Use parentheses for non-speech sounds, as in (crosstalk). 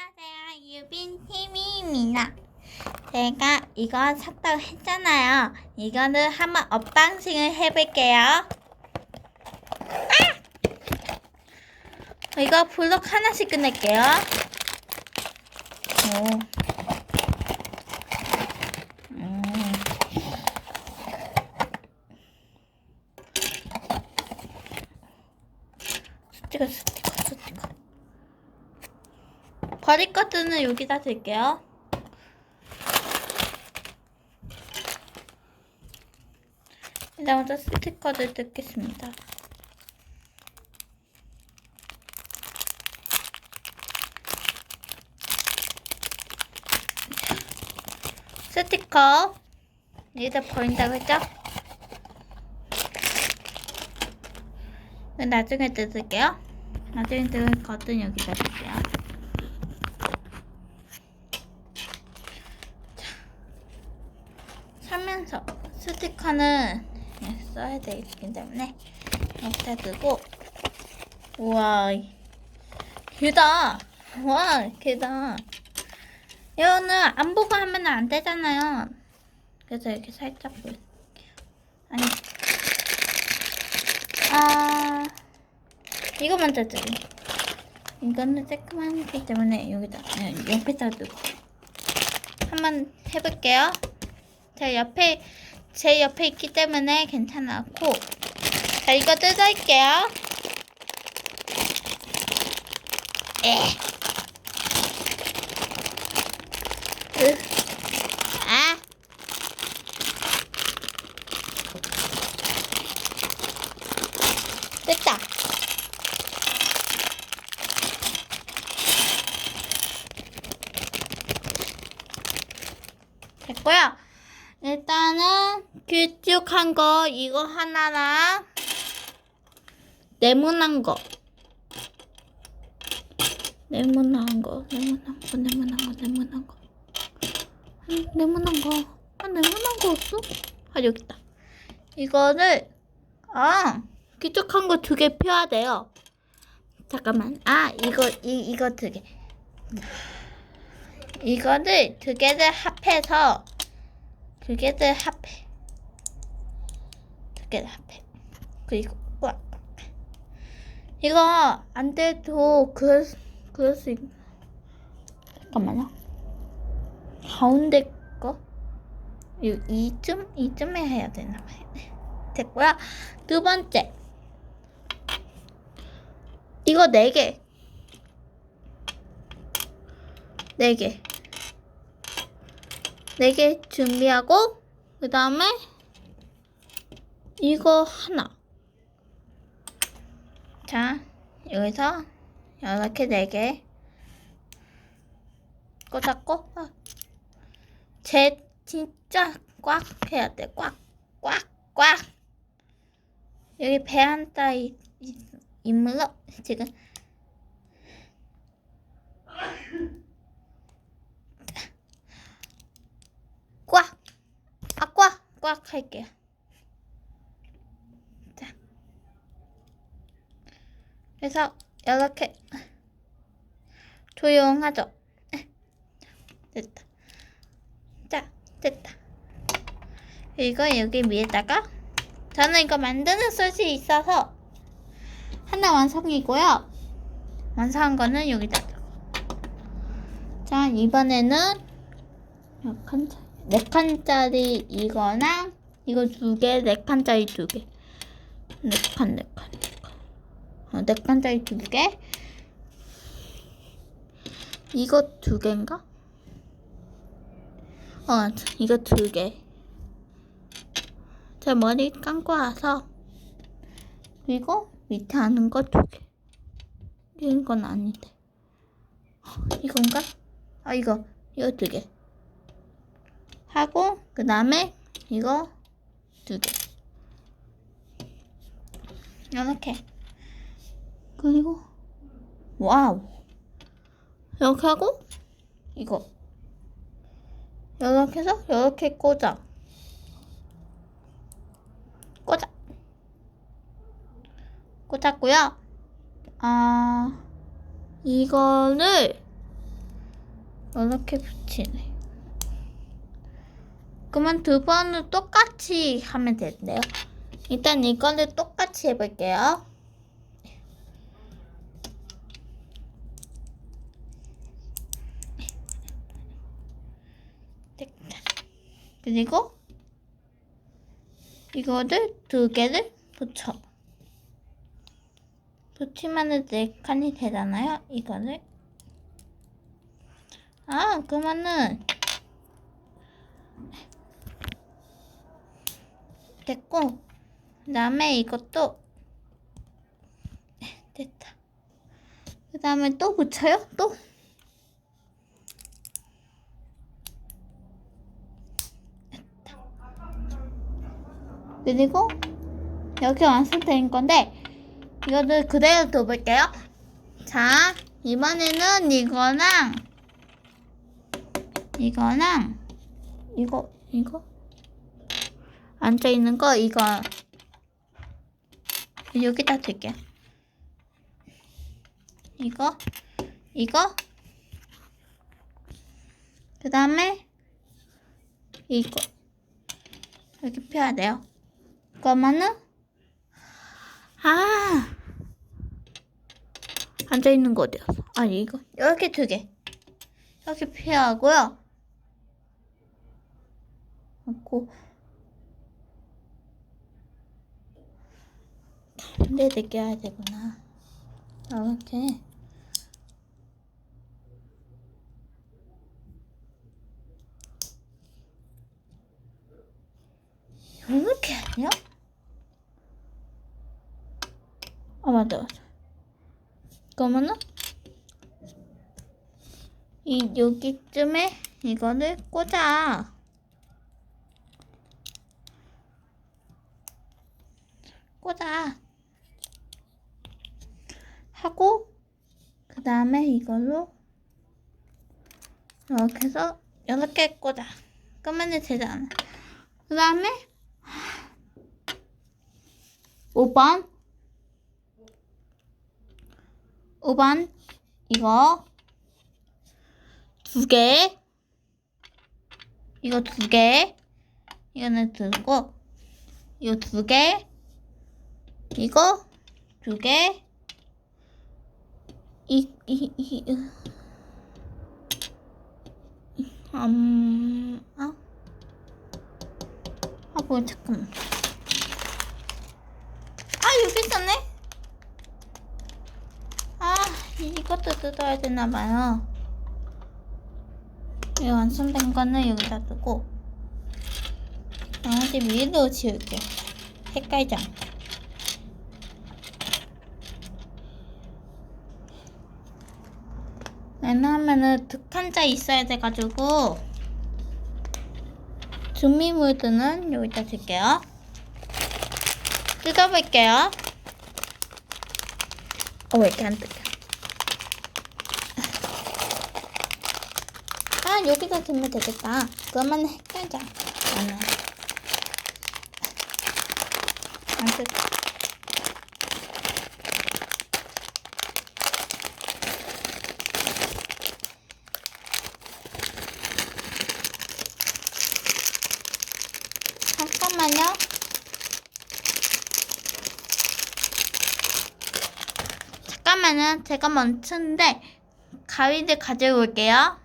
안녕하세요. 유빈 TV입니다. 제가 이거 샀다고 했잖아요. 이거는 한번 언박싱을 해볼게요. 아! 이거 블록 하나씩 끝낼게요. 오. 음. 스티커, 스티커, 스티커. 버릴 것들은 여기다 둘게요. 일단 먼저 스티커를 뜯겠습니다. 스티커 여기다 버린다고 했죠? 나중에 뜯을게요. 나중에 뜯을 것은 여기다 둘게요. 사면서 스티커는 네, 써야 되기 때문에 여기다 두고. 우와 길다. 와 길다. 이거는 안 보고 하면 안 되잖아요. 그래서 이렇게 살짝 보 아니. 아 이거 먼저 드 이거는 쬐끄만하기 때문에 여기다 네, 옆에다 두고. 한번 해볼게요. 제 옆에 제 옆에 있기 때문에 괜찮았고 자 이거 뜯을게요 에. 으. 아. 됐다. 됐고요. 일단은 길쭉한 거 이거 하나랑 네모난 거. 네모난 거 네모난 거 네모난 거 네모난 거. 음, 네모난 거. 아, 네모난 거 없어? 아 여기 있다. 이거를 아 길쭉한 거 두개 필요하대요. 잠깐만. 아 이거 이, 이거 두개. 이거를 두 개를 합해서 두 개를 합해. 두 개를 합해. 그리고 와. 이거 안 돼도 그럴 수- 그럴 수 있. 잠깐만요. 가운데 거? 이 이쯤 이쯤에 해야 되나 봐요. 네. (laughs) 됐고요. 두 번째. 이거 네 개. 네 개. 네 개 준비하고 그 다음에 이거 하나. 자 여기서 이렇게 네 개 꽂았고 아. 제 진짜 꽉 해야 돼. 꽉 꽉 꽉. 여기 배 한자 인물로 지금 꽉! 아, 꽉! 꽉 할게요. 자. 그래서 이렇게 조용하죠? 됐다. 자, 됐다. 이거 여기 위에다가 저는 이거 만드는 솥이 있어서 하나 완성이고요. 완성한 거는 여기다. 자, 이번에는 몇 칸짜리? 네 칸짜리 이거랑 이거 두 개, 네 칸짜리 두 개. 네 칸, 네 칸, 네 칸. 어, 네 칸짜리 두 개. 이거 두 개인가? 어, 이거 두 개. 제 머리 감고 와서 그리고 밑에 하는 거 두 개. 이건 아닌데. 어, 이건가? 아, 이거, 이거 두 개. 하고 그 다음에 이거 두 개. 이렇게. 그리고 와우. 이렇게 하고 이거. 이렇게 해서 이렇게 꽂아. 꽂아. 꽂았고요. 아 이거를 이렇게 붙이네. 그러면 두 번은 똑같이 하면 된대요. 일단 이거를 똑같이 해볼게요. 그리고 이거를 두 개를 붙여. 붙이면은 네 칸이 되잖아요. 이거를. 아, 그러면은 됐고 그 다음에 이것도 됐다. 그 다음에 또 붙여요? 또? 됐다. 그리고 여기 완성된 건데 이거를 그대로 둬볼게요. 자, 이번에는 이거랑 이거랑 이거 이거 앉아 있는 거 이거 여기다 둘게요. 이거 이거 그 다음에 이거 여기 펴야 돼요. 그러면은 아 앉아 있는 거 어디였어? 아니 이거 이렇게 두 개. 이렇게 피하고요. 하고 가운데 느껴야 되구나. 이렇게. 이렇게 아니야? 아 맞다 맞다. 그러면은 이 여기쯤에 이거를 꽂아. 꽂아. 하고 그 다음에 이걸로 이렇게 해서 이렇게 꽂아. 그러면 되잖아. 그 다음에 5번 5번 이거 두 개. 이거 두 개. 이거는 들고 이거 두 개. 이거 두 개. 이, 이, 이, 으. 음, 아, 아, 뭐야, 잠깐만. 아, 여기 있었네? 아, 이것도 뜯어야 되나봐요. 이 완성된 거는 여기다 두고, 나머지 위로 지울게. 헷갈지 않게. 왜냐하면은 득한자 있어야 돼가지고 준비물들은 여기다 줄게요. 뜯어볼게요. 어, 왜 이렇게 안 뜯겨? (laughs) 아, 여기다 두면 되겠다. 그러면 헷갈자. 안 뜯겨. 잠깐만요. 잠깐만요. 제가 멈추는데 가위를 가지고 올게요.